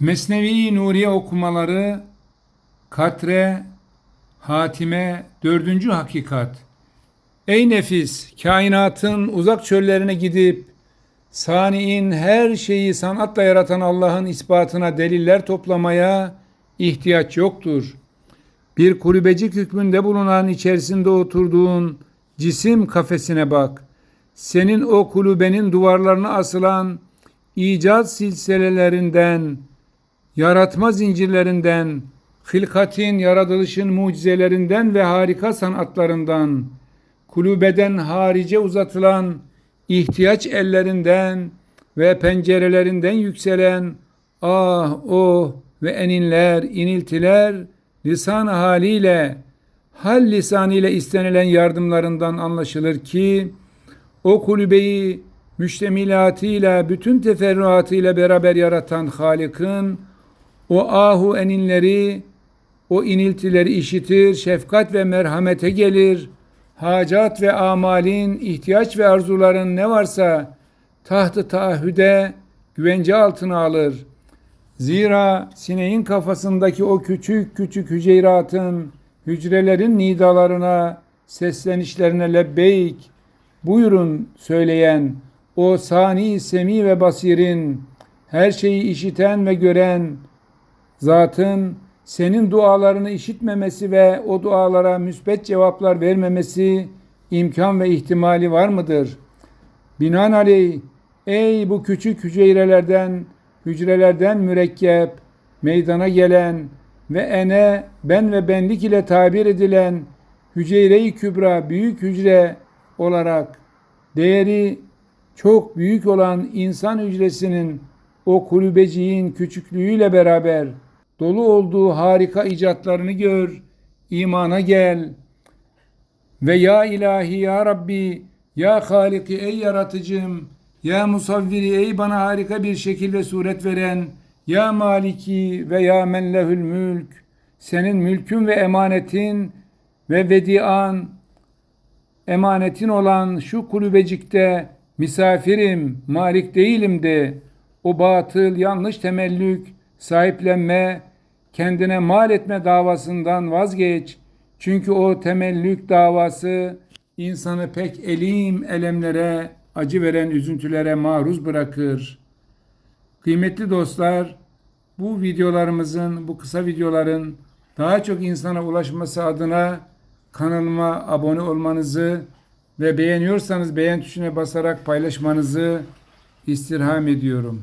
Mesnevi Nuriye okumaları Katre Hatime Dördüncü Hakikat Ey nefis kainatın uzak çöllerine gidip saniin her şeyi sanatla yaratan Allah'ın ispatına deliller toplamaya ihtiyaç yoktur. Bir kulübecik hükmünde bulunan içerisinde oturduğun cisim kafesine bak. Senin o kulübenin duvarlarına asılan icat silsilelerinden, yaratma zincirlerinden, hilkatin, yaratılışın mucizelerinden ve harika sanatlarından, kulübeden harice uzatılan ihtiyaç ellerinden ve pencerelerinden yükselen ah, oh ve eninler, iniltiler lisan haliyle, hal lisanıyla istenilen yardımlarından anlaşılır ki o kulübeyi müştemilatıyla, bütün teferruatıyla beraber yaratan Halık'ın o ahu eninleri, o iniltileri işitir, şefkat ve merhamete gelir. Hacat ve amalin, ihtiyaç ve arzuların ne varsa tahtı taahhüde güvence altına alır. Zira sineğin kafasındaki o küçük küçük hüceyratın, hücrelerin nidalarına, seslenişlerine lebbeyk, buyurun söyleyen o sani semi ve basirin, her şeyi işiten ve gören zatın senin dualarını işitmemesi ve o dualara müsbet cevaplar vermemesi imkan ve ihtimali var mıdır? Binaenaleyh ey bu küçük hücrelerden, hücrelerden mürekkep, meydana gelen ve ene, ben ve benlik ile tabir edilen hücre-i kübra, büyük hücre olarak değeri çok büyük olan insan hücresinin o kulübeciğin küçüklüğüyle beraber dolu olduğu harika icatlarını gör, imana gel. Ve ya ilahi ya Rabbi, ya Haliki ey yaratıcım, ya musavviri ey bana harika bir şekil ve suret veren, ya maliki ve ya men lehül mülk, senin mülkün ve emanetin ve vedian, emanetin olan şu kulübecikte misafirim, malik değilim de o batıl, yanlış temellük, sahiplenme, kendine mal etme davasından vazgeç. Çünkü o temellük davası insanı pek elim elemlere, acı veren üzüntülere maruz bırakır. Kıymetli dostlar, bu videolarımızın, bu kısa videoların daha çok insana ulaşması adına kanalıma abone olmanızı ve beğeniyorsanız beğen tuşuna basarak paylaşmanızı istirham ediyorum.